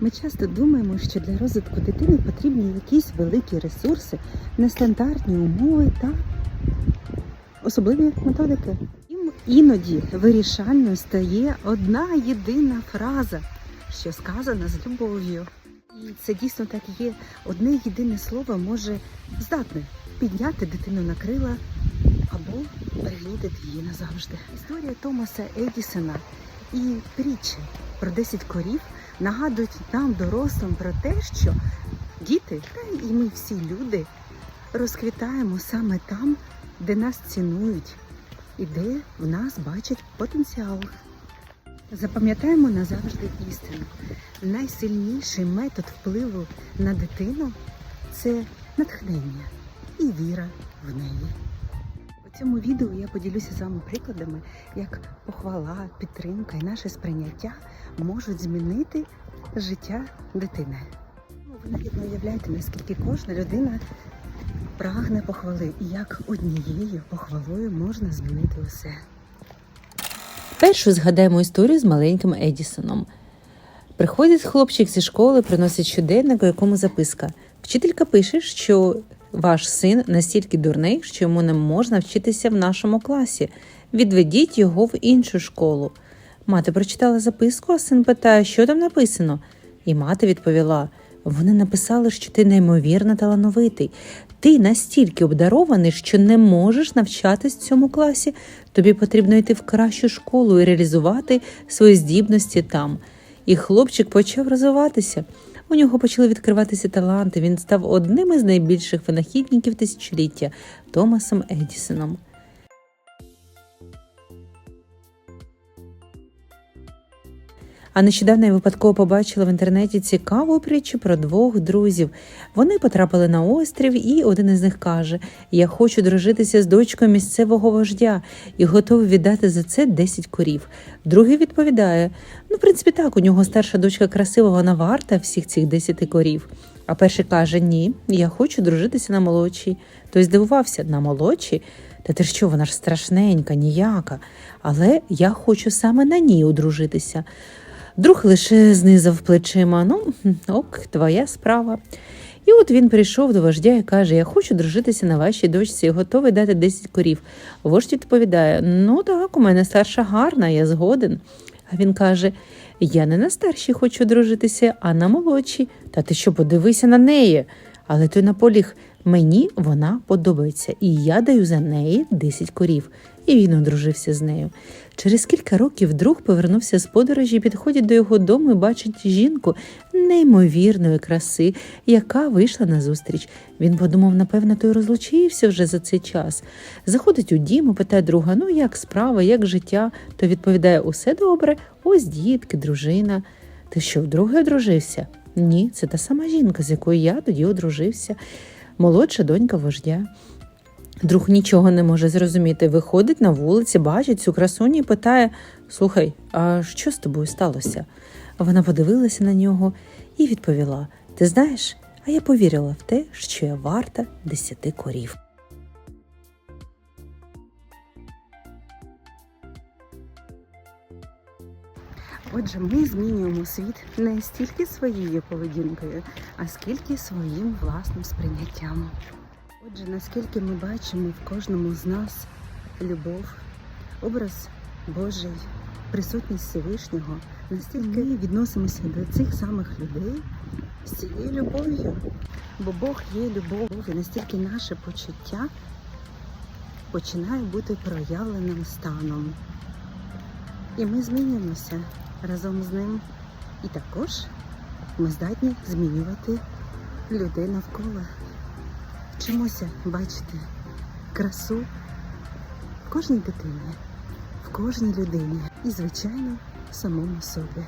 Ми часто думаємо, що для розвитку дитини потрібні якісь великі ресурси, нестандартні умови та особливі методики. Їм іноді вирішальною стає одна єдина фраза, що сказана з любов'ю. І це дійсно так є. Одне єдине слово може здатне підняти дитину на крила або перелютити її назавжди. Історія Томаса Едісона і притчі про 10 корів нагадують нам, дорослим, про те, що діти, та і ми всі люди, розквітаємо саме там, де нас цінують і де в нас бачать потенціал. Запам'ятаємо назавжди істину. Найсильніший метод впливу на дитину це натхнення і віра в неї. У цьому відео я поділюся з вами прикладами, як похвала, підтримка і наше сприйняття можуть змінити життя дитини. Ну, Ви навіть не уявляєте, наскільки кожна людина прагне похвали, і як однією похвалою можна змінити усе. Першу згадаємо історію з маленьким Едісоном. Приходить хлопчик зі школи, приносить щоденник, у якому записка. Вчителька пише, що ваш син настільки дурний, що йому не можна вчитися в нашому класі. Відведіть його в іншу школу. Мати прочитала записку, а син питає, що там написано. І мати відповіла: вони написали, що ти неймовірно талановитий. Ти настільки обдарований, що не можеш навчатись в цьому класі. Тобі потрібно йти в кращу школу і реалізувати свої здібності там. І хлопчик почав розвиватися. У нього почали відкриватися таланти. Він став одним із найбільших винахідників тисячоліття Томасом Едісоном. А нещодавно я випадково побачила в інтернеті цікаву притчу про двох друзів. Вони потрапили на острів, і один із них каже: Я хочу дружитися з дочкою місцевого вождя і готовий віддати за це 10 корів. Другий відповідає: Ну, в принципі, так, у нього старша дочка красива, вона варта всіх цих 10 корів. А перший каже: Ні, я хочу дружитися на молодшій. Той здивувався на молодшій. Та ти що, вона ж страшненька, ніяка. Але я хочу саме на ній одружитися. Друг лише знизав плечима. Ну, ок, твоя справа. І от він прийшов до вождя і каже: Я хочу дружитися на вашій дочці готовий дати 10 корів. Вождь відповідає: Ну так, у мене старша гарна, я згоден. А він каже: Я не на старшій хочу дружитися, а на молодшій. Та ти що, подивися на неї. Але той наполіг, мені вона подобається, і я даю за неї 10 корів. І він одружився з нею. Через кілька років друг повернувся з подорожі, підходить до його дому і бачить жінку неймовірної краси, яка вийшла на зустріч. Він подумав, напевно, той розлучився вже за цей час. Заходить у дім і питає друга: ну як справа, як життя? Той відповідає: Усе добре, ось дітки, дружина. Ти що, вдруге одружився? Ні, це та сама жінка, з якою я тоді одружився, молодша донька вождя. Друг нічого не може зрозуміти. Виходить на вулиці, бачить цю красуню і питає: Слухай, а що з тобою сталося? Вона подивилася на нього і відповіла: Ти знаєш, а я повірила в те, що я варта десяти корів. Отже, ми змінюємо світ не стільки своєю поведінкою, а скільки своїм власним сприйняттям. Отже, наскільки ми бачимо в кожному з нас любов, образ Божий, присутність Всевишнього, настільки ми відносимося до цих самих людей з цією любов'ю. Бо Бог є любов, і настільки наше почуття починає бути проявленим станом. І ми змінюємося разом з ним. І також ми здатні змінювати людей навколо. Вчимося бачити красу в кожній дитині, в кожній людині і, звичайно, в самому собі.